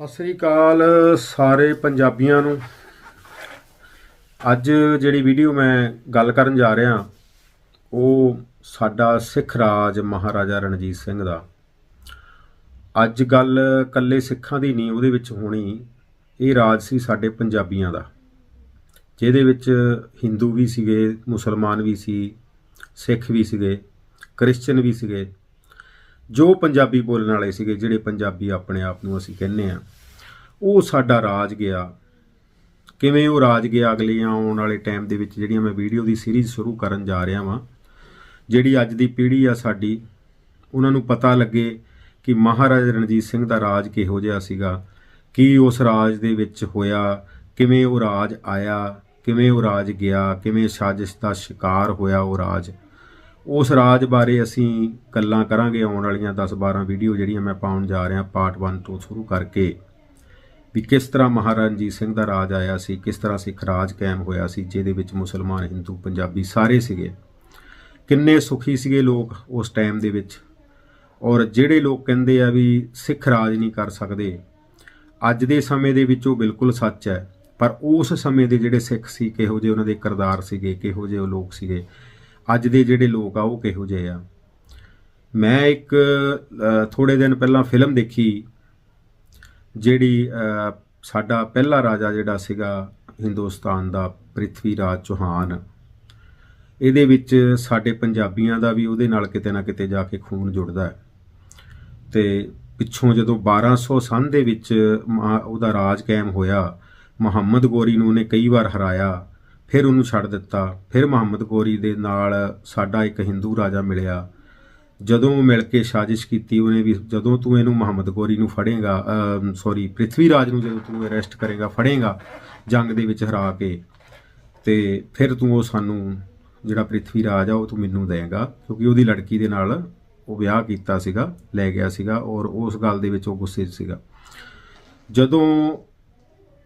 ਸਤਿ ਸ੍ਰੀ ਅਕਾਲ ਸਾਰੇ ਪੰਜਾਬੀਆਂ ਨੂੰ। ਅੱਜ ਜਿਹੜੀ ਵੀਡੀਓ ਮੈਂ ਗੱਲ ਕਰਨ ਜਾ ਰਿਹਾ, ਉਹ ਸਾਡਾ ਸਿੱਖ ਰਾਜ ਮਹਾਰਾਜਾ ਰਣਜੀਤ ਸਿੰਘ ਦਾ। ਅੱਜ ਗੱਲ ਕੱਲੇ ਸਿੱਖਾਂ ਦੀ ਨਹੀਂ, ਉਹਦੇ ਵਿੱਚ ਹੋਣੀ ਇਹ ਰਾਜ ਸੀ ਸਾਡੇ ਪੰਜਾਬੀਆਂ ਦਾ। ਜਿਹਦੇ ਵਿੱਚ ਹਿੰਦੂ ਵੀ ਸੀਗੇ, ਮੁਸਲਮਾਨ ਵੀ ਸੀ, ਸਿੱਖ ਵੀ ਸੀਗੇ ਕ੍ਰਿਸਚੀਅਨ ਵੀ ਸੀਗੇ। ਜੋ ਪੰਜਾਬੀ ਬੋਲਣ ਵਾਲੇ ਸੀਗੇ, ਜਿਹੜੇ ਪੰਜਾਬੀ ਆਪਣੇ ਆਪ ਨੂੰ ਅਸੀਂ ਕਹਿੰਦੇ ਆ ਉਹ ਸਾਡਾ ਰਾਜ ਗਿਆ। ਕਿਵੇਂ ਉਹ ਰਾਜ ਗਿਆ? ਅਗਲੇ ਆਉਣ ਵਾਲੇ ਟਾਈਮ ਦੇ ਵਿੱਚ ਜਿਹੜੀਆਂ ਮੈਂ ਵੀਡੀਓ ਦੀ ਸੀਰੀਜ਼ ਸ਼ੁਰੂ ਕਰਨ ਜਾ ਰਿਹਾ ਵਾਂ, ਜਿਹੜੀ ਅੱਜ ਦੀ ਪੀੜ੍ਹੀ ਆ ਸਾਡੀ, ਉਹਨਾਂ ਨੂੰ ਪਤਾ ਲੱਗੇ ਕਿ ਮਹਾਰਾਜਾ ਰਣਜੀਤ ਸਿੰਘ ਦਾ ਰਾਜ ਕਿਹੋ ਜਿਹਾ ਸੀਗਾ, ਕੀ ਉਸ ਰਾਜ ਦੇ ਵਿੱਚ ਹੋਇਆ, ਕਿਵੇਂ ਉਹ ਰਾਜ ਆਇਆ, ਕਿਵੇਂ ਉਹ ਰਾਜ ਗਿਆ, ਕਿਵੇਂ ਸਾਜ਼ਿਸ਼ ਦਾ ਸ਼ਿਕਾਰ ਹੋਇਆ ਉਹ ਰਾਜ। ਉਸ ਰਾਜ ਬਾਰੇ ਅਸੀਂ ਗੱਲਾਂ ਕਰਾਂਗੇ ਆਉਣ ਵਾਲੀਆਂ 10-12 ਵੀਡੀਓ ਜਿਹੜੀਆਂ ਮੈਂ ਪਾਉਣ ਜਾ ਰਿਹਾ ਪਾਰਟ 1 ਤੋਂ ਸ਼ੁਰੂ ਕਰਕੇ। ਵੀ ਕਿਸ ਤਰ੍ਹਾਂ ਮਹਾਰਾਜਾ ਰਣਜੀਤ ਸਿੰਘ ਦਾ ਰਾਜ ਆਇਆ ਸੀ, ਕਿਸ ਤਰ੍ਹਾਂ ਸਿੱਖ ਰਾਜ ਕਾਇਮ ਹੋਇਆ ਸੀ, ਜਿਹਦੇ ਵਿੱਚ ਮੁਸਲਮਾਨ, ਹਿੰਦੂ, ਪੰਜਾਬੀ ਸਾਰੇ ਸੀਗੇ। ਕਿੰਨੇ ਸੁਖੀ ਸੀਗੇ ਲੋਕ ਉਸ ਟਾਈਮ ਦੇ ਵਿੱਚ। ਔਰ ਜਿਹੜੇ ਲੋਕ ਕਹਿੰਦੇ ਆ ਵੀ ਸਿੱਖ ਰਾਜ ਨਹੀਂ ਕਰ ਸਕਦੇ, ਅੱਜ ਦੇ ਸਮੇਂ ਦੇ ਵਿੱਚ ਉਹ ਬਿਲਕੁਲ ਸੱਚ ਹੈ। ਪਰ ਉਸ ਸਮੇਂ ਦੇ ਜਿਹੜੇ ਸਿੱਖ ਸੀ, ਕਿਹੋ ਜਿਹੇ ਉਹਨਾਂ ਦੇ ਕਿਰਦਾਰ ਸੀਗੇ, ਕਿਹੋ ਜਿਹੇ ਉਹ ਲੋਕ ਸੀਗੇ ਅੱਜ ਦੇ ਜਿਹੜੇ ਲੋਕ ਆ, ਉਹ ਕਿਹੋ ਜਿਹੇ ਆ? ਮੈਂ ਇੱਕ ਥੋੜੇ ਦਿਨ ਪਹਿਲਾਂ ਫਿਲਮ ਦੇਖੀ, ਜਿਹੜੀ ਸਾਡਾ ਪਹਿਲਾ ਰਾਜਾ ਜਿਹੜਾ ਸੀਗਾ ਹਿੰਦੁਸਤਾਨ ਦਾ ਪ੍ਰਿਥਵੀ ਰਾਜ ਚੌਹਾਨ, ਇਹਦੇ ਵਿੱਚ ਸਾਡੇ ਪੰਜਾਬੀਆਂ ਦਾ ਵੀ ਉਹਦੇ ਨਾਲ ਕਿਤੇ ਨਾ ਕਿਤੇ ਜਾ ਕੇ ਖੂਨ ਜੁੜਦਾ ਹੈ। ਤੇ ਪਿੱਛੋਂ ਜਦੋਂ 1200 ਸੰਨ ਦੇ ਵਿੱਚ ਮਹਾ- ਉਹਦਾ ਰਾਜ ਕਾਇਮ ਹੋਇਆ, ਮੁਹੰਮਦ ਗੋਰੀ ਨੂੰ ਉਹਨੇ ਕਈ ਵਾਰ ਹਰਾਇਆ ਫਿਰ ਉਹਨੂੰ ਛੱਡ ਦਿੱਤਾ। ਫਿਰ ਮੁਹੰਮਦ ਗੋਰੀ ਦੇ ਨਾਲ ਸਾਡਾ ਇੱਕ ਹਿੰਦੂ ਰਾਜਾ ਮਿਲਿਆ। ਜਦੋਂ ਮਿਲ ਕੇ ਸਾਜ਼ਿਸ਼ ਕੀਤੀ, ਉਹਨੇ ਵੀ ਜਦੋਂ ਤੂੰ ਇਹਨੂੰ ਮੁਹੰਮਦ ਗੋਰੀ ਨੂੰ ਫੜੇਗਾ ਸੌਰੀ ਪ੍ਰਿਥਵੀ ਰਾਜ ਨੂੰ ਜਦੋਂ ਤੂੰ ਅਰੈਸਟ ਕਰੇਗਾ, ਫੜੇਗਾ ਜੰਗ ਦੇ ਵਿੱਚ ਹਰਾ ਕੇ, ਤੇ ਫਿਰ ਤੂੰ ਉਹ ਸਾਨੂੰ ਜਿਹੜਾ ਪ੍ਰਿਥਵੀ ਰਾਜ ਆ, ਉਹ ਤੂੰ ਮੈਨੂੰ ਦੇਗਾ। ਕਿਉਂਕਿ ਉਹਦੀ ਲੜਕੀ ਦੇ ਨਾਲ ਉਹ ਵਿਆਹ ਕੀਤਾ ਸੀਗਾ, ਲੈ ਗਿਆ ਸੀਗਾ ਔਰ ਉਸ ਗੱਲ ਦੇ ਵਿੱਚ ਉਹ ਗੁੱਸੇ 'ਚ ਸੀਗਾ। ਜਦੋਂ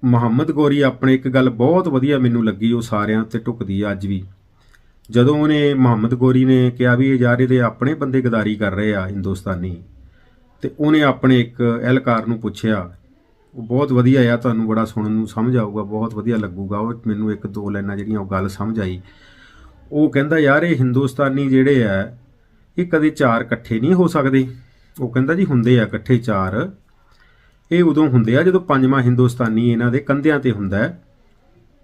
ਮੁਹੰਮਦ ਗੋਰੀ ਆਪਣੇ ਇੱਕ ਗੱਲ ਬਹੁਤ ਵਧੀਆ ਮੈਨੂੰ ਲੱਗੀ, ਉਹ ਸਾਰਿਆਂ ਤੇ ਟੁਕਦੀ ਆ ਅੱਜ ਵੀ। ਜਦੋਂ ਉਹਨੇ ਮੁਹੰਮਦ ਗੋਰੀ ਨੇ ਕਿਹਾ ਵੀ ਇਹ ਯਾਰ ਇਹਦੇ ਆਪਣੇ ਬੰਦੇ ਗਦਾਰੀ ਕਰ ਰਹੇ ਆ ਹਿੰਦੁਸਤਾਨੀ, ਤੇ ਉਹਨੇ ਆਪਣੇ ਇੱਕ ਅਹਿਲਕਾਰ ਨੂੰ ਪੁੱਛਿਆ, ਉਹ ਬਹੁਤ ਵਧੀਆ ਆ, ਤੁਹਾਨੂੰ ਬੜਾ ਸੁਣਨ ਨੂੰ ਸਮਝ ਆਊਗਾ, ਬਹੁਤ ਵਧੀਆ ਲੱਗੂਗਾ, ਉਹ ਮੈਨੂੰ ਇੱਕ ਦੋ ਲਾਈਨਾਂ ਜਿਹੜੀਆਂ ਉਹ ਗੱਲ ਸਮਝ ਆਈ। ਉਹ ਕਹਿੰਦਾ, ਯਾਰ ਇਹ ਹਿੰਦੁਸਤਾਨੀ ਜਿਹੜੇ ਆ, ਇਹ ਕਦੇ ਚਾਰ ਇਕੱਠੇ ਨਹੀਂ ਹੋ ਸਕਦੇ? ਉਹ ਕਹਿੰਦਾ, ਜੀ ਹੁੰਦੇ ਆ ਇਕੱਠੇ ਚਾਰ ਇਹ ਉਦੋਂ ਹੁੰਦੇ ਆ ਜਦੋਂ ਪੰਜਵਾਂ ਹਿੰਦੁਸਤਾਨੀ ਇਹਨਾਂ ਦੇ ਕੰਧਿਆਂ ਤੇ ਹੁੰਦਾ ਹੈ।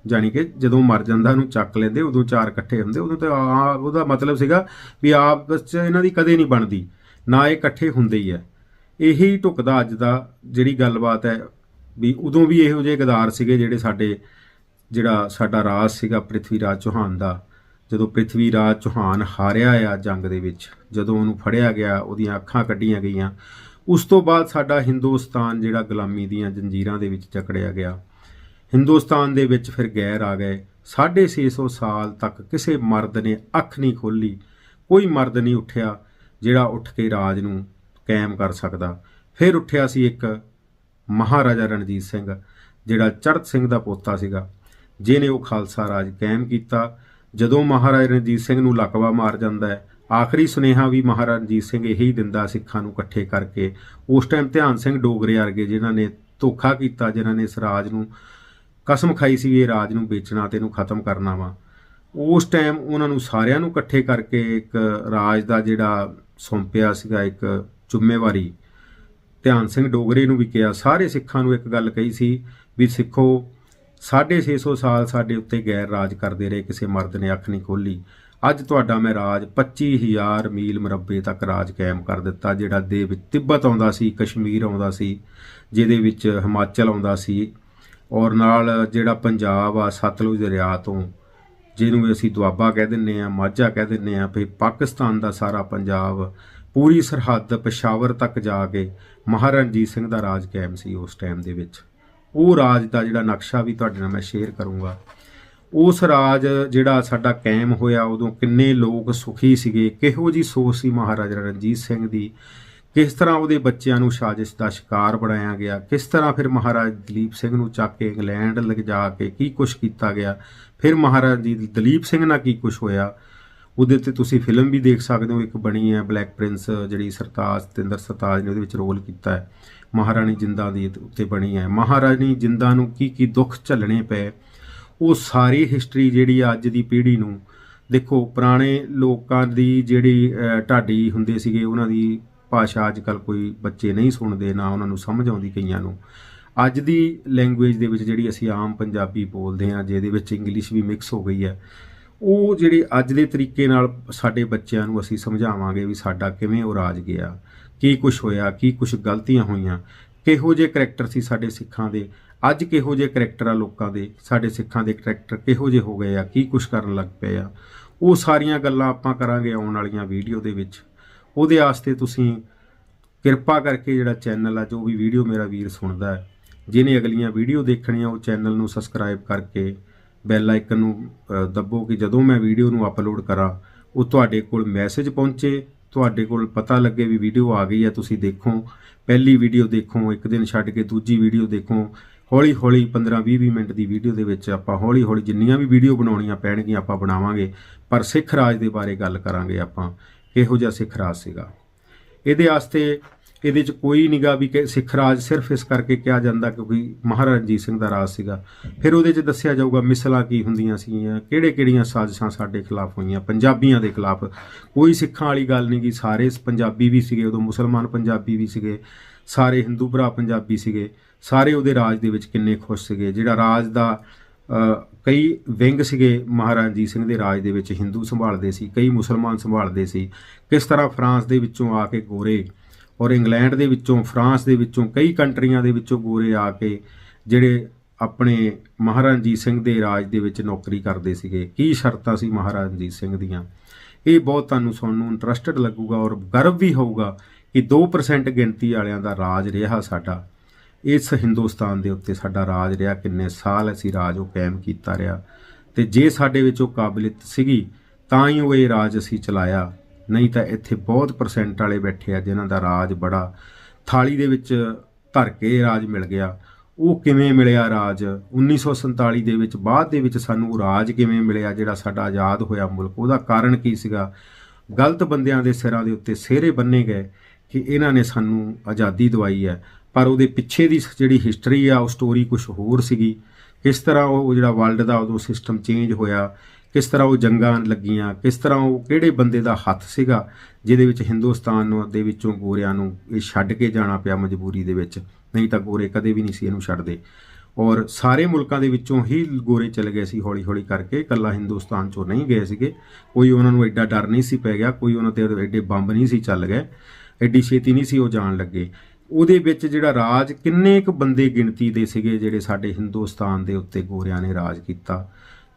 ਜਾਣੀ ਕਿ ਜਦੋਂ ਮਰ ਜਾਂਦਾ ਉਹਨੂੰ ਚੱਕ ਲੈਂਦੇ, ਉਦੋਂ ਚਾਰ ਇਕੱਠੇ ਹੁੰਦੇ, ਉਦੋਂ ਤਾਂ ਆ ਉਹਦਾ ਮਤਲਬ ਸੀਗਾ ਵੀ ਆਪਸ ਚ ਇਹਨਾਂ ਦੀ ਕਦੇ ਨਹੀਂ ਬਣਦੀ, ਨਾ ਇਹ ਇਕੱਠੇ ਹੁੰਦੇ ਹੀ ਆ ਇਹੀ ਢੁਕਦਾ ਅੱਜ ਦਾ ਜਿਹੜੀ ਗੱਲਬਾਤ ਹੈ ਵੀ ਉਦੋਂ ਵੀ ਇਹੋ ਜਿਹੇ ਗਦਾਰ ਸੀਗੇ ਜਿਹੜੇ ਸਾਡੇ, ਜਿਹੜਾ ਸਾਡਾ ਰਾਜ ਸੀਗਾ ਪ੍ਰਿਥਵੀ ਰਾਜ ਚੌਹਾਨ ਦਾ। ਜਦੋਂ ਪ੍ਰਿਥਵੀ ਰਾਜ ਚੌਹਾਨ ਹਾਰਿਆ ਆ ਜੰਗ ਦੇ ਵਿੱਚ, ਜਦੋਂ ਉਹਨੂੰ ਫੜਿਆ ਗਿਆ, ਉਹਦੀਆਂ ਅੱਖਾਂ ਕੱਢੀਆਂ ਗਈਆਂ, ਉਸ ਤੋਂ ਬਾਅਦ ਸਾਡਾ ਹਿੰਦੁਸਤਾਨ ਜਿਹੜਾ ਗੁਲਾਮੀ ਦੀਆਂ ਜੰਜੀਰਾਂ ਦੇ ਵਿੱਚ ਜਕੜਿਆ ਗਿਆ। ਹਿੰਦੁਸਤਾਨ ਦੇ ਵਿੱਚ ਫਿਰ ਗੈਰ ਆ ਗਏ। 650 ਸਾਲ ਤੱਕ ਕਿਸੇ ਮਰਦ ਨੇ ਅੱਖ ਨਹੀਂ ਖੋਲੀ ਕੋਈ ਮਰਦ ਨਹੀਂ ਉੱਠਿਆ ਜਿਹੜਾ ਉੱਠ ਕੇ ਰਾਜ ਨੂੰ ਕਾਇਮ ਕਰ ਸਕਦਾ। ਫਿਰ ਉੱਠਿਆ ਸੀ ਇੱਕ ਮਹਾਰਾਜਾ ਰਣਜੀਤ ਸਿੰਘ, ਜਿਹੜਾ ਚੜਤ ਸਿੰਘ ਦਾ ਪੋਤਾ ਸੀਗਾ, ਜਿਹਨੇ ਉਹ ਖਾਲਸਾ ਰਾਜ ਕਾਇਮ ਕੀਤਾ। ਜਦੋਂ ਮਹਾਰਾਜਾ ਰਣਜੀਤ ਸਿੰਘ ਨੂੰ ਲਕਵਾ ਮਾਰ ਜਾਂਦਾ ਹੈ, ਆਖਰੀ ਸੁਨੇਹਾ ਵੀ ਮਹਾਰਾਜਾ ਰਣਜੀਤ ਸਿੰਘ ਇਹੀ ਦਿੰਦਾ ਸਿੱਖਾਂ ਨੂੰ ਇਕੱਠੇ ਕਰਕੇ। ਉਸ ਟਾਈਮ ਧਿਆਨ ਸਿੰਘ ਡੋਗਰੇ ਵਰਗੇ ਜਿਨ੍ਹਾਂ ਨੇ ਧੋਖਾ ਕੀਤਾ, ਜਿਨ੍ਹਾਂ ਨੇ ਇਸ ਰਾਜ ਨੂੰ ਕਸਮ ਖਾਈ ਸੀ ਵੀ ਇਹ ਰਾਜ ਨੂੰ ਵੇਚਣਾ ਤੇ ਇਹਨੂੰ ਖਤਮ ਕਰਨਾ ਵਾ। ਉਸ ਟਾਈਮ ਉਹਨਾਂ ਨੂੰ ਸਾਰਿਆਂ ਨੂੰ ਇਕੱਠੇ ਕਰਕੇ ਇੱਕ ਰਾਜ ਦਾ ਜਿਹੜਾ ਸੌਂਪਿਆ ਸੀਗਾ, ਇੱਕ ਜ਼ਿੰਮੇਵਾਰੀ। ਧਿਆਨ ਸਿੰਘ ਡੋਗਰੇ ਨੂੰ ਵੀ ਕਿਹਾ, ਸਾਰੇ ਸਿੱਖਾਂ ਨੂੰ ਇੱਕ ਗੱਲ ਕਹੀ ਸੀ ਵੀ ਸਿੱਖੋ 650 ਸਾਲ ਸਾਡੇ ਉੱਤੇ ਗੈਰ ਰਾਜ ਕਰਦੇ ਰਹੇ, ਕਿਸੇ ਮਰਦ ਨੇ ਅੱਖ ਨਹੀਂ ਖੋਲੀ ਅੱਜ ਤੁਹਾਡਾ ਮੈਂ ਰਾਜ 25000 ਮੀਲ ਮੁਰੱਬੇ ਤੱਕ ਰਾਜ ਕਾਇਮ ਕਰ ਦਿੱਤਾ, ਜਿਹੜਾ ਦੇ ਵਿੱਚ ਤਿੱਬਤ ਆਉਂਦਾ ਸੀ, ਕਸ਼ਮੀਰ ਆਉਂਦਾ ਸੀ, ਜਿਹਦੇ ਵਿੱਚ ਹਿਮਾਚਲ ਆਉਂਦਾ ਸੀ, ਔਰ ਨਾਲ ਜਿਹੜਾ ਪੰਜਾਬ ਆ, ਸਤਲੁਜ ਦਰਿਆ ਤੋਂ, ਜਿਹਨੂੰ ਅਸੀਂ ਦੁਆਬਾ ਕਹਿ ਦਿੰਨੇ ਆ ਮਾਝਾ ਕਹਿ ਦਿੰਨੇ ਆ ਫਿਰ ਪਾਕਿਸਤਾਨ ਦਾ ਸਾਰਾ ਪੰਜਾਬ, ਪੂਰੀ ਸਰਹੱਦ, ਪਸ਼ਾਵਰ ਤੱਕ ਜਾ ਕੇ ਮਹਾਰਾਜਾ ਸਿੰਘ ਦਾ ਰਾਜ ਕਾਇਮ ਸੀ ਉਸ ਟਾਈਮ ਦੇ ਵਿੱਚ। ਉਹ ਰਾਜ ਦਾ ਜਿਹੜਾ ਨਕਸ਼ਾ ਵੀ ਤੁਹਾਡੇ ਨਾਲ ਮੈਂ ਸ਼ੇਅਰ ਕਰੂੰਗਾ। ਉਸ ਰਾਜ ਜਿਹੜਾ ਸਾਡਾ ਕਾਇਮ ਹੋਇਆ, ਉਦੋਂ ਕਿੰਨੇ ਲੋਕ ਸੁਖੀ ਸੀਗੇ, ਕਿਹੋ ਜੀ ਸੋਚ ਸੀ ਮਹਾਰਾਜਾ ਰਣਜੀਤ ਸਿੰਘ ਦੀ? ਕਿਸ ਤਰ੍ਹਾਂ ਉਹਦੇ ਬੱਚਿਆਂ ਨੂੰ ਸਾਜ਼ਿਸ਼ ਦਾ ਸ਼ਿਕਾਰ ਬਣਾਇਆ ਗਿਆ? ਕਿਸ ਤਰ੍ਹਾਂ ਫਿਰ ਮਹਾਰਾਜ ਦਲੀਪ ਸਿੰਘ ਨੂੰ ਚੱਕ ਕੇ ਇੰਗਲੈਂਡ ਲਿਜਾ ਕੇ ਕੀ ਕੁਝ ਕੀਤਾ ਗਿਆ? ਫਿਰ ਮਹਾਰਾਜ ਜੀ ਦਲੀਪ ਸਿੰਘ ਨਾਲ ਕੀ ਕੁਝ ਹੋਇਆ? ਉਹਦੇ ਤੇ ਤੁਸੀਂ ਫਿਲਮ ਵੀ ਦੇਖ ਸਕਦੇ ਹੋ, ਇੱਕ ਬਣੀ ਹੈ ਬਲੈਕ ਪ੍ਰਿੰਸ, ਜਿਹੜੀ ਸਰਤਾਜ, ਸਤਿੰਦਰ ਸਰਤਾਜ ਨੇ ਉਹਦੇ ਵਿੱਚ ਰੋਲ ਕੀਤਾ ਹੈ। ਮਹਾਰਾਣੀ ਜਿੰਦਾ ਦੀ ਉੱਤੇ ਬਣੀ ਹੈ। ਮਹਾਰਾਣੀ ਜਿੰਦਾ ਨੂੰ ਕੀ ਕੀ ਦੁੱਖ ਝੱਲਣੇ ਪਏ, ਉਹ ਸਾਰੀ ਹਿਸਟਰੀ ਜਿਹੜੀ ਅੱਜ ਦੀ ਪੀੜ੍ਹੀ ਨੂੰ, ਦੇਖੋ, ਪੁਰਾਣੇ ਲੋਕਾਂ ਦੀ ਜਿਹੜੀ ਢਾਡੀ ਹੁੰਦੇ ਸੀਗੇ, ਉਹਨਾਂ ਦੀ ਭਾਸ਼ਾ ਅੱਜ ਕੱਲ ਕੋਈ ਬੱਚੇ ਨਹੀਂ ਸੁਣਦੇ, ਨਾ ਉਹਨਾਂ ਨੂੰ ਸਮਝ ਆਉਂਦੀ ਕਈਆਂ ਨੂੰ। ਅੱਜ ਦੀ ਲੈਂਗੁਏਜ ਦੇ ਵਿੱਚ ਜਿਹੜੀ ਅਸੀਂ ਆਮ ਪੰਜਾਬੀ ਬੋਲਦੇ ਹਾਂ, ਜਿਹਦੇ ਵਿੱਚ ਇੰਗਲਿਸ਼ ਵੀ ਮਿਕਸ ਹੋ ਗਈ ਹੈ ਉਹ ਜਿਹੜੇ ਅੱਜ ਦੇ ਤਰੀਕੇ ਨਾਲ ਸਾਡੇ ਬੱਚਿਆਂ ਨੂੰ ਅਸੀਂ ਸਮਝਾਵਾਂਗੇ ਵੀ ਸਾਡਾ ਕਿਵੇਂ ਉਹ ਰਾਜ ਗਿਆ, ਕੀ ਕੁਝ ਹੋਇਆ, ਕੀ ਕੁਝ ਗਲਤੀਆਂ ਹੋਈਆਂ, ਕਿਹੋ ਜਿਹੇ ਕਰੈਕਟਰ ਸੀ ਸਾਡੇ ਸਿੱਖਾਂ ਦੇ, ਅੱਜ ਕਿਹੋ ਜਿਹੇ ਕਰੈਕਟਰ ਆ ਲੋਕਾਂ ਦੇ, ਸਾਡੇ ਸਿੱਖਾਂ ਦੇ ਕਰੈਕਟਰ ਕਿਹੋ ਜਿਹੇ ਹੋ ਗਏ ਆ, ਕੀ ਕੁਝ ਕਰਨ ਲੱਗ ਪਏ ਆ। ਉਹ ਸਾਰੀਆਂ ਗੱਲਾਂ ਆਪਾਂ ਕਰਾਂਗੇ ਆਉਣ ਵਾਲੀਆਂ ਵੀਡੀਓ ਦੇ ਵਿੱਚ। ਉਹਦੇ ਵਾਸਤੇ ਤੁਸੀਂ ਕਿਰਪਾ ਕਰਕੇ ਜਿਹੜਾ ਚੈਨਲ ਆ, ਜੋ ਵੀ ਵੀਡੀਓ ਮੇਰਾ ਵੀਰ ਸੁਣਦਾ ਹੈ, ਜਿਹਨੇ ਅਗਲੀਆਂ ਵੀਡੀਓ ਦੇਖਣੀਆਂ, ਉਹ ਚੈਨਲ ਨੂੰ ਸਬਸਕ੍ਰਾਈਬ ਕਰਕੇ ਬੈਲ ਆਈਕਨ ਨੂੰ ਦੱਬੋ ਕਿ ਜਦੋਂ ਮੈਂ ਵੀਡੀਓ ਨੂੰ ਅਪਲੋਡ ਕਰਾਂ, ਉਹ ਤੁਹਾਡੇ ਕੋਲ ਮੈਸੇਜ ਪਹੁੰਚੇ, ਤੁਹਾਡੇ ਕੋਲ ਪਤਾ ਲੱਗੇ ਵੀ ਵੀਡੀਓ ਆ ਗਈ ਹੈ, ਤੁਸੀਂ ਦੇਖੋ। ਪਹਿਲੀ ਵੀਡੀਓ ਦੇਖੋ, ਇੱਕ ਦਿਨ ਛੱਡ ਕੇ ਦੂਜੀ ਵੀਡੀਓ ਦੇਖੋ। ਹੌਲੀ ਹੌਲੀ 15 20 20 ਮਿੰਟ ਦੀ ਵੀਡੀਓ ਦੇ ਵਿੱਚ ਆਪਾਂ ਹੌਲੀ ਹੌਲੀ ਜਿੰਨੀਆਂ ਵੀ ਵੀਡੀਓ ਬਣਾਉਣੀਆਂ ਪੈਣਗੀਆਂ, ਆਪਾਂ ਬਣਾਵਾਂਗੇ। ਪਰ ਸਿੱਖ ਰਾਜ ਦੇ ਬਾਰੇ ਗੱਲ ਕਰਾਂਗੇ ਆਪਾਂ, ਕਿਹੋ ਜਿਹਾ ਸਿੱਖ ਰਾਜ ਸੀਗਾ। ਇਹਦੇ ਵਾਸਤੇ ਇਹਦੇ ਚ ਕੋਈ ਨਿਗਾ ਵੀ ਕਿ ਸਿੱਖ ਰਾਜ ਸਿਰਫ ਇਸ ਕਰਕੇ ਕਿਹਾ ਜਾਂਦਾ ਕਿਉਂਕਿ ਮਹਾਰਾਜਾ ਰਣਜੀਤ ਸਿੰਘ ਦਾ ਰਾਜ ਸੀਗਾ। ਫਿਰ ਉਹਦੇ ਚ ਦੱਸਿਆ ਜਾਊਗਾ ਮਿਸਲਾਂ ਕੀ ਹੁੰਦੀਆਂ ਸੀਗੀਆਂ ਕਿਹੜੇ ਕਿਹੜੀਆਂ ਸਾਜ਼ਿਸ਼ਾਂ ਸਾਡੇ ਖਿਲਾਫ ਹੋਈਆਂ, ਪੰਜਾਬੀਆਂ ਦੇ ਖਿਲਾਫ। ਕੋਈ ਸਿੱਖਾਂ ਵਾਲੀ ਗੱਲ ਨਹੀਂ ਗੀ ਸਾਰੇ ਪੰਜਾਬੀ ਵੀ ਸੀਗੇ, ਉਦੋਂ ਮੁਸਲਮਾਨ ਪੰਜਾਬੀ ਵੀ ਸੀਗੇ, ਸਾਰੇ ਹਿੰਦੂ ਭਰਾ ਪੰਜਾਬੀ ਸੀਗੇ, ਸਾਰੇ ਉਹਦੇ ਰਾਜ ਦੇ ਵਿੱਚ ਕਿੰਨੇ ਖੁਸ਼ ਸੀਗੇ, ਜਿਹੜਾ ਰਾਜ ਦਾ ਕਈ ਵਿੰਗ ਸੀਗੇ, ਮਹਾਰਾਜਾ ਰਣਜੀਤ ਸਿੰਘ ਦੇ ਰਾਜ ਦੇ ਵਿੱਚ ਹਿੰਦੂ ਸੰਭਾਲਦੇ ਸੀ, ਕਈ ਮੁਸਲਮਾਨ ਸੰਭਾਲਦੇ ਸੀ। ਕਿਸ ਤਰ੍ਹਾਂ ਫਰਾਂਸ ਦੇ ਵਿੱਚੋਂ ਆ ਕੇ ਗੋਰੇ ਔਰ ਇੰਗਲੈਂਡ ਦੇ ਵਿੱਚੋਂ, ਫਰਾਂਸ ਦੇ ਵਿੱਚੋਂ, ਕਈ ਕੰਟਰੀਆਂ ਦੇ ਵਿੱਚੋਂ ਗੋਰੇ ਆ ਕੇ ਜਿਹੜੇ ਆਪਣੇ ਮਹਾਰਾਜਾ ਰਣਜੀਤ ਸਿੰਘ ਦੇ ਰਾਜ ਦੇ ਵਿੱਚ ਨੌਕਰੀ ਕਰਦੇ ਸੀਗੇ। ਕੀ ਸ਼ਰਤਾਂ ਸੀ ਮਹਾਰਾਜਾ ਰਣਜੀਤ ਸਿੰਘ ਦੀਆਂ? ਇਹ ਬਹੁਤ ਤੁਹਾਨੂੰ ਸੁਣਨ ਨੂੰ ਇੰਟਰਸਟਡ ਲੱਗੂਗਾ ਔਰ ਗਰਵ ਵੀ ਹੋਊਗਾ ਕਿ 2% ਗਿਣਤੀ ਵਾਲਿਆਂ ਦਾ ਰਾਜ ਰਿਹਾ ਸਾਡਾ। ਇਸ ਹਿੰਦੁਸਤਾਨ ਦੇ ਉੱਤੇ ਸਾਡਾ ਰਾਜ ਰਿਹਾ, ਕਿੰਨੇ ਸਾਲ ਅਸੀਂ ਰਾਜ ਉਹ ਕਾਇਮ ਕੀਤਾ ਰਿਹਾ। ਤੇ ਜੇ ਸਾਡੇ ਵਿੱਚ ਉਹ ਕਾਬਲੀਅਤ ਸੀਗੀ, ਤਾਂ ਹੀ ਉਹ ਇਹ ਰਾਜ ਅਸੀਂ ਚਲਾਇਆ। ਨਹੀਂ ਤਾਂ ਇੱਥੇ ਬਹੁਤ ਪਰਸੈਂਟ ਵਾਲੇ ਬੈਠੇ ਆ, ਜਿਨ੍ਹਾਂ ਦਾ ਰਾਜ ਬੜਾ ਥਾਲੀ ਦੇ ਵਿੱਚ ਧਰ ਕੇ ਰਾਜ ਮਿਲ ਗਿਆ। ਉਹ ਕਿਵੇਂ ਮਿਲਿਆ ਰਾਜ? 1947 ਦੇ ਵਿੱਚ, ਬਾਅਦ ਦੇ ਵਿੱਚ ਸਾਨੂੰ ਉਹ ਰਾਜ ਕਿਵੇਂ ਮਿਲਿਆ ਜਿਹੜਾ ਸਾਡਾ ਆਜ਼ਾਦ ਹੋਇਆ ਮੁਲਕ? ਉਹਦਾ ਕਾਰਨ ਕੀ ਸੀਗਾ? ਗਲਤ ਬੰਦਿਆਂ ਦੇ ਸਿਰਾਂ ਦੇ ਉੱਤੇ ਸਿਹਰੇ ਬੰਨੇ ਗਏ ਕਿ ਇਹਨਾਂ ਨੇ ਸਾਨੂੰ ਆਜ਼ਾਦੀ ਦਵਾਈ ਹੈ। ਪਰ ਉਹਦੇ ਪਿੱਛੇ ਦੀ ਜਿਹੜੀ ਹਿਸਟਰੀ ਆ, ਉਹ ਸਟੋਰੀ ਕੁਝ ਹੋਰ ਸੀਗੀ। ਕਿਸ ਤਰ੍ਹਾਂ ਉਹ ਜਿਹੜਾ ਵਰਲਡ ਦਾ ਉਦੋਂ ਸਿਸਟਮ ਚੇਂਜ ਹੋਇਆ ਕਿਸ ਤਰ੍ਹਾਂ ਉਹ ਜੰਗਾਂ ਲੱਗੀਆਂ, ਕਿਸ ਤਰ੍ਹਾਂ ਉਹ ਕਿਹੜੇ ਬੰਦੇ ਦਾ ਹੱਥ ਸੀਗਾ, ਜਿਹਦੇ ਵਿੱਚ ਹਿੰਦੁਸਤਾਨ ਨੂੰ ਦੇ ਵਿੱਚੋਂ ਗੋਰਿਆਂ ਨੂੰ ਇਹ ਛੱਡ ਕੇ ਜਾਣਾ ਪਿਆ ਮਜਬੂਰੀ ਦੇ ਵਿੱਚ, ਨਹੀਂ ਤਾਂ ਗੋਰੇ ਕਦੇ ਵੀ ਨਹੀਂ ਸੀ ਇਹਨੂੰ ਛੱਡਦੇ। ਔਰ ਸਾਰੇ ਮੁਲਕਾਂ ਦੇ ਵਿੱਚੋਂ ਹੀ ਗੋਰੇ ਚਲੇ ਗਏ ਸੀ ਹੌਲੀ ਹੌਲੀ ਕਰਕੇ, ਇਕੱਲਾ ਹਿੰਦੁਸਤਾਨ ਚੋਂ ਨਹੀਂ ਗਏ ਸੀਗੇ। ਕੋਈ ਉਹਨਾਂ ਨੂੰ ਐਡਾ ਡਰ ਨਹੀਂ ਸੀ ਪੈ ਗਿਆ, ਕੋਈ ਉਹਨਾਂ ਤੇ ਐਡੇ ਬੰਬ ਨਹੀਂ ਸੀ ਚੱਲ ਗਏ, ਐਡੀ ਛੇਤੀ ਨਹੀਂ ਸੀ ਉਹ ਜਾਣ ਲੱਗੇ। ਉਹਦੇ ਵਿੱਚ ਜਿਹੜਾ ਰਾਜ ਕਿੰਨੇ ਕੁ ਬੰਦੇ ਗਿਣਤੀ ਦੇ ਸੀਗੇ ਜਿਹੜੇ ਸਾਡੇ ਹਿੰਦੁਸਤਾਨ ਦੇ ਉੱਤੇ ਗੋਰਿਆਂ ਨੇ ਰਾਜ ਕੀਤਾ।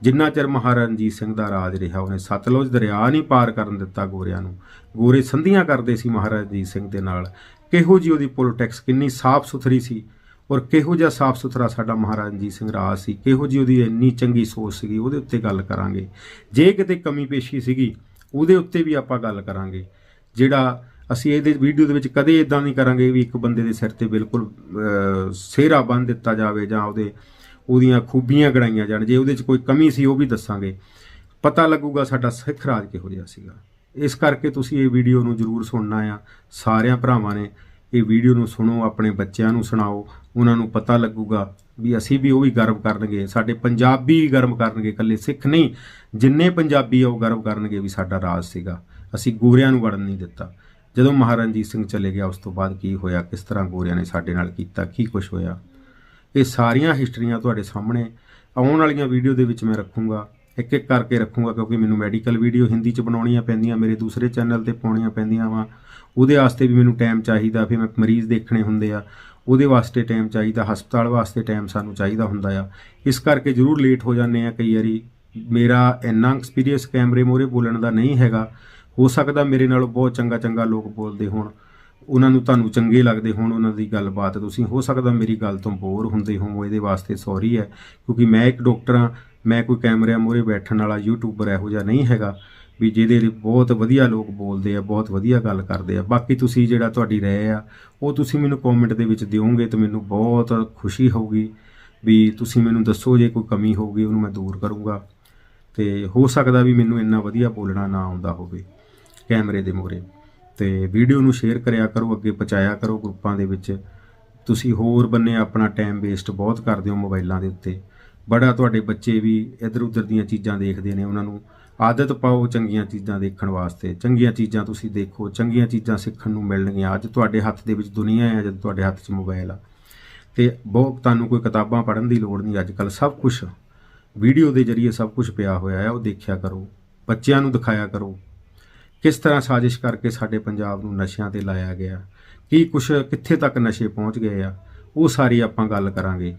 ਜਿੰਨਾ ਚਿਰ ਮਹਾਰਾਜਾ ਰਣਜੀਤ ਸਿੰਘ ਦਾ ਰਾਜ ਰਿਹਾ, ਉਹਨੇ ਸਤਲੁਜ ਦਰਿਆ ਨਹੀਂ ਪਾਰ ਕਰਨ ਦਿੱਤਾ ਗੋਰਿਆਂ ਨੂੰ। ਗੋਰੇ ਸੰਧੀਆਂ ਕਰਦੇ ਸੀ ਮਹਾਰਾਜਾ ਰਣਜੀਤ ਸਿੰਘ ਦੇ ਨਾਲ। ਕਿਹੋ ਜੀ ਉਹਦੀ ਪੋਲਿਟਿਕਸ ਕਿੰਨੀ ਸਾਫ਼ ਸੁਥਰੀ ਸੀ ਔਰ ਕਿਹੋ ਜਿਹਾ ਸਾਫ਼ ਸੁਥਰਾ ਸਾਡਾ ਮਹਾਰਾਜਾ ਰਣਜੀਤ ਸਿੰਘ ਰਾਜ ਸੀ, ਕਿਹੋ ਜੀ ਉਹਦੀ ਇੰਨੀ ਚੰਗੀ ਸੋਚ ਸੀਗੀ, ਉਹਦੇ ਉੱਤੇ ਗੱਲ ਕਰਾਂਗੇ। ਜੇ ਕਿਤੇ ਕਮੀ ਪੇਸ਼ੀ ਸੀਗੀ, ਉਹਦੇ ਉੱਤੇ ਵੀ ਆਪਾਂ ਗੱਲ ਕਰਾਂਗੇ। ਜਿਹੜਾ ਅਸੀਂ ਇਹਦੇ ਵੀਡੀਓ ਦੇ ਵਿੱਚ ਕਦੇ ਇਦਾਂ ਨਹੀਂ ਕਰਾਂਗੇ ਵੀ ਇੱਕ ਬੰਦੇ ਦੇ ਸਿਰ ਤੇ ਬਿਲਕੁਲ ਸਿਹਰਾ ਬੰਨ ਦਿੱਤਾ ਜਾਵੇ ਜਾਂ ਉਹਦੇ ਉਹਦੀਆਂ ਖੂਬੀਆਂ ਗੜਾਈਆਂ ਜਾਣ। ਜੇ ਉਹਦੇ 'ਚ ਕੋਈ ਕਮੀ ਸੀ, ਉਹ ਵੀ ਦੱਸਾਂਗੇ। ਪਤਾ ਲੱਗੂਗਾ ਸਾਡਾ ਸਿੱਖ ਰਾਜ ਕਿਹੋ ਜਿਹਾ ਸੀਗਾ। ਇਸ ਕਰਕੇ ਤੁਸੀਂ ਇਹ ਵੀਡੀਓ ਨੂੰ ਜਰੂਰ ਸੁਣਨਾ ਆ। ਸਾਰਿਆਂ ਭਰਾਵਾਂ ਨੇ ਇਹ ਵੀਡੀਓ ਨੂੰ ਸੁਣੋ, ਆਪਣੇ ਬੱਚਿਆਂ ਨੂੰ ਸੁਣਾਓ। ਉਹਨਾਂ ਨੂੰ ਪਤਾ ਲੱਗੂਗਾ ਵੀ ਅਸੀਂ ਵੀ ਉਹ ਵੀ ਗਰਵ ਕਰਨਗੇ। ਸਾਡੇ ਪੰਜਾਬੀ ਗਰਵ ਕਰਨਗੇ, ਇਕੱਲੇ ਸਿੱਖ ਨਹੀਂ। ਜਿੰਨੇ ਪੰਜਾਬੀ ਆ, ਉਹ ਗਰਵ ਕਰਨਗੇ ਵੀ ਸਾਡਾ ਰਾਜ ਸੀਗਾ। ਅਸੀਂ ਗੋਰਿਆਂ ਨੂੰ ਵੜਨ ਨਹੀਂ ਦਿੱਤਾ। ਜਦੋਂ ਮਹਾਰਾਜਾ ਸਿੰਘ ਚਲੇ ਗਿਆ, ਉਸ ਤੋਂ ਬਾਅਦ ਕੀ ਹੋਇਆ? ਕਿਸ ਤਰ੍ਹਾਂ ਗੋਰਿਆਂ ਨੇ ਸਾਡੇ ਨਾਲ ਕੀਤਾ? ਕੀ ਕੁਝ ਹੋਇਆ? ਇਹ ਸਾਰੀਆਂ ਹਿਸਟਰੀਆਂ ਤੁਹਾਡੇ ਸਾਹਮਣੇ ਆਉਣ ਵਾਲੀਆਂ ਵੀਡੀਓ ਦੇ ਵਿੱਚ ਮੈਂ ਰੱਖੂੰਗਾ। ਇੱਕ ਇੱਕ ਕਰਕੇ ਰੱਖੂੰਗਾ ਕਿਉਂਕਿ ਮੈਨੂੰ ਮੈਡੀਕਲ ਵੀਡੀਓ ਹਿੰਦੀ 'ਚ ਬਣਾਉਣੀਆਂ ਪੈਂਦੀਆਂ, ਮੇਰੇ ਦੂਸਰੇ ਚੈਨਲ ਤੇ ਪਾਉਣੀਆਂ ਪੈਂਦੀਆਂ ਵਾ। ਉਹਦੇ ਵਾਸਤੇ ਵੀ ਮੈਨੂੰ ਟਾਈਮ ਚਾਹੀਦਾ, ਫਿਰ ਮੈਂ ਮਰੀਜ਼ ਦੇਖਣੇ ਹੁੰਦੇ ਆ। ਉਹਦੇ ਵਾਸਤੇ ਟਾਈਮ ਚਾਹੀਦਾ, ਹਸਪਤਾਲ ਵਾਸਤੇ ਟਾਈਮ ਸਾਨੂੰ ਚਾਹੀਦਾ ਹੁੰਦਾ ਆ। ਇਸ ਕਰਕੇ ਜ਼ਰੂਰ ਲੇਟ ਹੋ ਜਾਂਦੇ ਆ ਕਈ ਵਾਰੀ। ਮੇਰਾ ਇੰਨਾ ਐਕਸਪੀਰੀਅੰਸ ਕੈਮਰੇ ਮੋਰੇ ਬੋਲਣ ਦਾ ਨਹੀਂ ਹੈਗਾ। ਹੋ ਸਕਦਾ ਮੇਰੇ ਨਾਲੋਂ ਬਹੁਤ ਚੰਗਾ ਚੰਗਾ ਲੋਕ ਬੋਲਦੇ ਹੋਣ। ਉਹਨਾਂ ਨੂੰ ਤੁਹਾਨੂੰ ਚੰਗੇ ਲੱਗਦੇ ਹੋਣ, ਉਹਨਾਂ ਦੀ ਗੱਲਬਾਤ। ਤੁਸੀਂ ਹੋ ਸਕਦਾ ਮੇਰੀ ਗੱਲ ਤੋਂ ਬੋਰ ਹੁੰਦੇ ਹੋ ਇਹਦੇ ਵਾਸਤੇ ਸੌਰੀ ਹੈ, ਕਿਉਂਕਿ ਮੈਂ ਇੱਕ ਡਾਕਟਰ ਹਾਂ, ਮੈਂ ਕੋਈ ਕੈਮਰਿਆਂ ਮੂਹਰੇ ਬੈਠਣ ਵਾਲਾ ਯੂਟਿਊਬਰ ਇਹੋ ਜਿਹਾ ਨਹੀਂ ਹੈਗਾ, ਵੀ ਜਿਹਦੇ ਲਈ ਬਹੁਤ ਵਧੀਆ ਲੋਕ ਬੋਲਦੇ ਆ, ਬਹੁਤ ਵਧੀਆ ਗੱਲ ਕਰਦੇ ਆ। ਬਾਕੀ ਤੁਸੀਂ ਜਿਹੜਾ ਤੁਹਾਡੀ ਰਾਏ ਆ, ਉਹ ਤੁਸੀਂ ਮੈਨੂੰ ਕਮੈਂਟ ਦੇ ਵਿੱਚ ਦਿਓਗੇ ਤਾਂ ਮੈਨੂੰ ਬਹੁਤ ਖੁਸ਼ੀ ਹੋਊਗੀ ਵੀ ਤੁਸੀਂ ਮੈਨੂੰ ਦੱਸੋ ਜੇ ਕੋਈ ਕਮੀ ਹੋਊਗੀ, ਉਹਨੂੰ ਮੈਂ ਦੂਰ ਕਰੂੰਗਾ। ਤੇ ਹੋ ਸਕਦਾ ਵੀ ਮੈਨੂੰ ਇੰਨਾ ਵਧੀਆ ਬੋਲਣਾ ਨਾ ਆਉਂਦਾ ਹੋਵੇ, ਕੈਮਰੇ ਦੇ ਮੂਹਰੇ। ਤੇ ਵੀਡੀਓ ਨੂੰ ਸ਼ੇਅਰ ਕਰਿਆ ਕਰੋ, ਅੱਗੇ ਪਹੁੰਚਾਇਆ ਕਰੋ ਗਰੁੱਪਾਂ ਦੇ ਵਿੱਚ। ਤੁਸੀਂ ਹੋਰ ਬੰਨੇ ਆਪਣਾ ਟਾਈਮ ਵੇਸਟ ਬਹੁਤ ਕਰਦੇ ਹੋ ਮੋਬਾਈਲਾਂ ਦੇ ਉੱਤੇ। ਬੜਾ ਤੁਹਾਡੇ ਬੱਚੇ ਵੀ ਇੱਧਰ ਉੱਧਰ ਦੀਆਂ ਚੀਜ਼ਾਂ ਦੇਖਦੇ ਨੇ, ਉਹਨਾਂ ਨੂੰ ਆਦਤ ਪਾਓ ਚੰਗੀਆਂ ਚੀਜ਼ਾਂ ਦੇਖਣ ਵਾਸਤੇ। ਚੰਗੀਆਂ ਚੀਜ਼ਾਂ ਤੁਸੀਂ ਦੇਖੋ, ਚੰਗੀਆਂ ਚੀਜ਼ਾਂ ਸਿੱਖਣ ਨੂੰ ਮਿਲਣਗੀਆਂ। ਅੱਜ ਤੁਹਾਡੇ ਹੱਥ ਦੇ ਵਿੱਚ ਦੁਨੀਆ ਹੈ ਜਦ ਤੁਹਾਡੇ ਹੱਥ 'ਚ ਮੋਬਾਈਲ ਆ। ਤੇ ਬਹੁਤ ਤੁਹਾਨੂੰ ਕੋਈ ਕਿਤਾਬਾਂ ਪੜ੍ਹਨ ਦੀ ਲੋੜ ਨਹੀਂ ਅੱਜ ਕੱਲ ਸਭ ਕੁਝ ਵੀਡੀਓ ਦੇ ਜ਼ਰੀਏ ਸਭ ਕੁਝ ਪਿਆ ਹੋਇਆ ਹੈ, ਉਹ ਦੇਖਿਆ ਕਰੋ। ਬੱਚਿਆਂ ਨੂੰ ਦਿਖਾਇਆ ਕਰੋ। ਕਿਸ ਤਰ੍ਹਾਂ ਸਾਜ਼ਿਸ਼ ਕਰਕੇ ਸਾਡੇ ਪੰਜਾਬ ਨੂੰ ਨਸ਼ਿਆਂ ਤੇ ਲਾਇਆ ਗਿਆ? ਕੀ ਕੁਛ, ਕਿੱਥੇ ਤੱਕ ਨਸ਼ੇ ਪਹੁੰਚ ਗਏ ਆ? ਉਹ ਸਾਰੀ ਆਪਾਂ ਗੱਲ ਕਰਾਂਗੇ।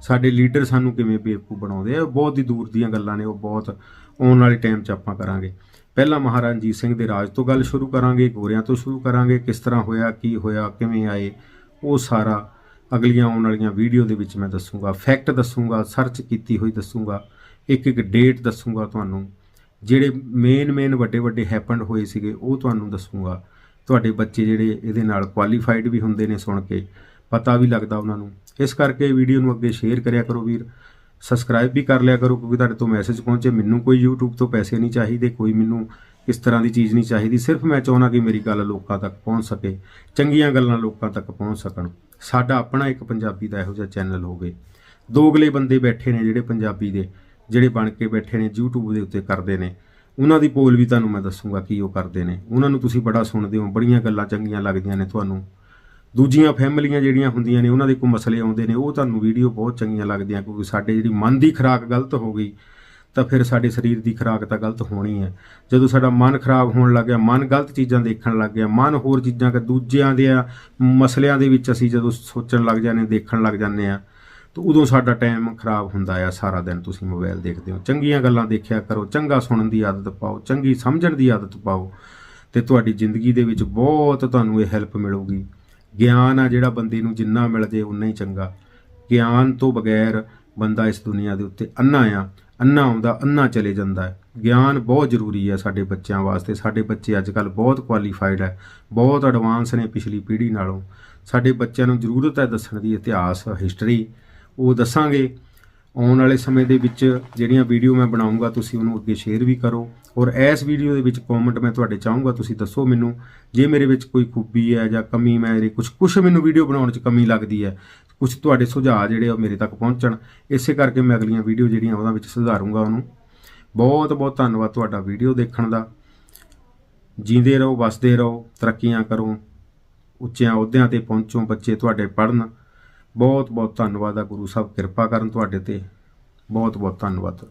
ਸਾਡੇ ਲੀਡਰ ਸਾਨੂੰ ਕਿਵੇਂ ਬੇਵਕੂ ਬਣਾਉਂਦੇ ਆ? ਬਹੁਤ ਹੀ ਦੂਰ ਦੀਆਂ ਗੱਲਾਂ ਨੇ, ਉਹ ਬਹੁਤ ਆਉਣ ਵਾਲੇ ਟਾਈਮ 'ਚ ਆਪਾਂ ਕਰਾਂਗੇ। ਪਹਿਲਾਂ ਮਹਾਰਾਜਾ ਰਣਜੀਤ ਸਿੰਘ ਦੇ ਰਾਜ ਤੋਂ ਗੱਲ ਸ਼ੁਰੂ ਕਰਾਂਗੇ, ਗੋਰਿਆਂ ਤੋਂ ਸ਼ੁਰੂ ਕਰਾਂਗੇ, ਕਿਸ ਤਰ੍ਹਾਂ ਹੋਇਆ, ਕੀ ਹੋਇਆ, ਕਿਵੇਂ ਆਏ, ਉਹ ਸਾਰਾ ਅਗਲੀਆਂ ਆਉਣ ਵਾਲੀਆਂ ਵੀਡੀਓ ਦੇ ਵਿੱਚ ਮੈਂ ਦੱਸੂਗਾ, ਫੈਕਟ ਦੱਸੂਗਾ, ਸਰਚ ਕੀਤੀ ਹੋਈ ਦੱਸੂਗਾ ਇੱਕ ਇੱਕ ਡੇਟ ਦੱਸੂਗਾ ਤੁਹਾਨੂੰ। ਜਿਹੜੇ ਮੇਨ ਮੇਨ ਵੱਡੇ ਵੱਡੇ ਹੈਪਨਡ ਹੋਏ ਸੀਗੇ, ਉਹ ਤੁਹਾਨੂੰ ਦੱਸੂਗਾ। ਤੁਹਾਡੇ ਬੱਚੇ ਜਿਹੜੇ ਇਹਦੇ ਨਾਲ ਕੁਆਲੀਫਾਈਡ ਵੀ ਹੁੰਦੇ ਨੇ ਸੁਣ ਕੇ, ਪਤਾ ਵੀ ਲੱਗਦਾ ਉਹਨਾਂ ਨੂੰ। ਇਸ ਕਰਕੇ ਵੀਡੀਓ ਨੂੰ ਅੱਗੇ ਸ਼ੇਅਰ ਕਰਿਆ ਕਰੋ ਵੀਰ। ਸਬਸਕ੍ਰਾਈਬ ਵੀ ਕਰ ਲਿਆ ਕਰੋ, ਕਿਉਂਕਿ ਤੁਹਾਡੇ ਤੋਂ ਮੈਸੇਜ ਪਹੁੰਚੇ। ਮੈਨੂੰ ਕੋਈ YouTube ਤੋਂ ਪੈਸੇ ਨਹੀਂ ਚਾਹੀਦੇ, ਕੋਈ ਮੈਨੂੰ ਇਸ ਤਰ੍ਹਾਂ ਦੀ ਚੀਜ਼ ਨਹੀਂ ਚਾਹੀਦੀ। ਸਿਰਫ ਮੈਂ ਚਾਹੁੰਦਾ ਕਿ ਮੇਰੀ ਗੱਲ ਲੋਕਾਂ ਤੱਕ ਪਹੁੰਚ ਸਕੇ, ਚੰਗੀਆਂ ਗੱਲਾਂ ਲੋਕਾਂ ਤੱਕ ਪਹੁੰਚ ਸਕਣ। ਸਾਡਾ ਆਪਣਾ ਇੱਕ ਪੰਜਾਬੀ ਦਾ ਇਹੋ ਜਿਹਾ ਚੈਨਲ ਹੋਵੇ। ਦੋਗਲੇ ਬੰਦੇ ਬੈਠੇ ਨੇ ਜਿਹੜੇ ਪੰਜਾਬੀ ਦੇ। ਜਿਹੜੇ ਬਣ ਕੇ ਬੈਠੇ ਨੇ, YouTube ਦੇ ਉੱਤੇ ਕਰਦੇ ਨੇ। ਉਹਨਾਂ ਦੀ ਪੋਲ ਵੀ ਤੁਹਾਨੂੰ ਮੈਂ ਦੱਸੂਗਾ ਕੀ ਉਹ ਕਰਦੇ ਨੇ। ਉਹਨਾਂ ਨੂੰ ਤੁਸੀਂ ਬੜਾ ਸੁਣਦੇ ਹੋ, ਬੜੀਆਂ ਗੱਲਾਂ ਚੰਗੀਆਂ ਲੱਗਦੀਆਂ ਨੇ ਤੁਹਾਨੂੰ। ਦੂਜੀਆਂ ਫੈਮਲੀਆਂ ਜਿਹੜੀਆਂ ਹੁੰਦੀਆਂ ਨੇ, ਉਹਨਾਂ ਦੇ ਕੋਈ ਮਸਲੇ ਆਉਂਦੇ ਨੇ, ਉਹ ਤੁਹਾਨੂੰ ਵੀਡੀਓ ਬਹੁਤ ਚੰਗੀਆਂ ਲੱਗਦੀਆਂ, ਕਿਉਂਕਿ ਸਾਡੇ ਜਿਹੜੀ ਮਨ ਦੀ ਖੁਰਾਕ ਗਲਤ ਹੋ ਗਈ, ਤਾਂ ਫਿਰ ਸਾਡੇ ਸਰੀਰ ਦੀ ਖੁਰਾਕ ਤਾਂ ਗਲਤ ਹੋਣੀ ਹੈ। ਜਦੋਂ ਸਾਡਾ ਮਨ ਖਰਾਬ ਹੋਣ ਲੱਗ ਗਿਆ ਮਨ ਗਲਤ ਚੀਜ਼ਾਂ ਦੇਖਣ ਲੱਗ ਗਿਆ, ਮਨ ਹੋਰ ਚੀਜ਼ਾਂ ਕਿ ਦੂਜਿਆਂ ਦੇ ਮਸਲਿਆਂ ਦੇ ਵਿੱਚ ਅਸੀਂ ਜਦੋਂ ਸੋਚਣ ਲੱਗ ਜਾਂਦੇ, ਦੇਖਣ ਲੱਗ ਜਾਂਦੇ ਆ ਤਾਂ ਉਦੋਂ ਸਾਡਾ ਟਾਈਮ ਖਰਾਬ ਹੁੰਦਾ ਆ, ਸਾਰਾ ਦਿਨ ਤੁਸੀਂ ਮੋਬਾਈਲ ਦੇਖਦੇ ਹੋ। ਚੰਗੀਆਂ ਗੱਲਾਂ ਦੇਖਿਆ ਕਰੋ, ਚੰਗਾ ਸੁਣਨ ਦੀ ਆਦਤ ਪਾਓ, ਚੰਗੀ ਸਮਝਣ ਦੀ ਆਦਤ ਪਾਓ ਤੇ ਤੁਹਾਡੀ ਜ਼ਿੰਦਗੀ ਦੇ ਵਿੱਚ ਬਹੁਤ ਤੁਹਾਨੂੰ ਇਹ ਹੈਲਪ ਮਿਲੂਗੀ। ਗਿਆਨ ਆ ਜਿਹੜਾ ਬੰਦੇ ਨੂੰ ਜਿੰਨਾ ਮਿਲ ਜੇ ਉਨਾ ਹੀ ਚੰਗਾ। ਗਿਆਨ ਤੋਂ ਬਗੈਰ ਬੰਦਾ ਇਸ ਦੁਨੀਆ ਦੇ ਉੱਤੇ ਅੰਨਾ ਆ ਅੰਨਾ ਆਉਂਦਾ ਅੰਨਾ ਚਲੇ ਜਾਂਦਾ ਗਿਆਨ ਬਹੁਤ ਜ਼ਰੂਰੀ ਹੈ ਸਾਡੇ ਬੱਚਿਆਂ ਵਾਸਤੇ। ਸਾਡੇ ਬੱਚੇ ਅੱਜ ਕੱਲ ਬਹੁਤ ਕੁਆਲੀਫਾਈਡ ਹੈ ਬਹੁਤ ਐਡਵਾਂਸ ਨੇ ਪਿਛਲੀ ਪੀੜ੍ਹੀ ਨਾਲੋਂ। ਸਾਡੇ ਬੱਚਿਆਂ ਨੂੰ ਜ਼ਰੂਰਤ ਹੈ ਦੱਸਣ ਦੀ ਇਤਿਹਾਸ ਹਿਸਟਰੀ ਉਹ ਦੱਸਾਂਗੇ। ਆਉਣ ਵਾਲੇ ਸਮੇਂ ਦੇ ਵਿੱਚ ਜਿਹੜੀਆਂ ਵੀਡੀਓ ਮੈਂ ਬਣਾਉਂਗਾ, ਤੁਸੀਂ ਉਹਨੂੰ ਅੱਗੇ ਸ਼ੇਅਰ ਵੀ ਕਰੋ। ਔਰ ਇਸ ਵੀਡੀਓ ਦੇ ਵਿੱਚ ਕਮੈਂਟ ਮੈਂ ਤੁਹਾਡੇ ਚਾਹੂੰਗਾ, ਤੁਸੀਂ ਦੱਸੋ ਮੈਨੂੰ, ਜੇ ਮੇਰੇ ਵਿੱਚ ਕੋਈ ਖੂਬੀ ਹੈ ਜਾਂ ਕਮੀ ਮੇਰੇ ਕੁਝ ਕੁਝ ਮੈਨੂੰ ਵੀਡੀਓ ਬਣਾਉਣ 'ਚ ਕਮੀ ਲੱਗਦੀ ਹੈ ਕੁਝ ਤੁਹਾਡੇ ਸੁਝਾਅ ਜਿਹੜੇ ਉਹ ਮੇਰੇ ਤੱਕ ਪਹੁੰਚਣ, ਇਸੇ ਕਰਕੇ ਮੈਂ ਅਗਲੀਆਂ ਵੀਡੀਓ ਜਿਹੜੀਆਂ ਉਹਦਾ ਵਿੱਚ ਸੁਧਾਰੂੰਗਾ ਉਹਨੂੰ। ਬਹੁਤ ਬਹੁਤ ਧੰਨਵਾਦ ਤੁਹਾਡਾ ਵੀਡੀਓ ਦੇਖਣ ਦਾ। ਜੀਂਦੇ ਰਹੋ, ਵਸਦੇ ਰਹੋ, ਤਰੱਕੀਆਂ ਕਰੋ, ਉੱਚਿਆਂ ਅਹੁਦਿਆਂ ਤੇ ਪਹੁੰਚੋ ਬੱਚੇ ਤੁਹਾਡੇ ਪੜਨ ਬਹੁਤ ਬਹੁਤ ਧੰਨਵਾਦ ਆ ਗੁਰੂ ਸਾਹਿਬ ਕਿਰਪਾ ਕਰਨ ਤੁਹਾਡੇ ਤੇ। ਬਹੁਤ ਬਹੁਤ ਧੰਨਵਾਦ।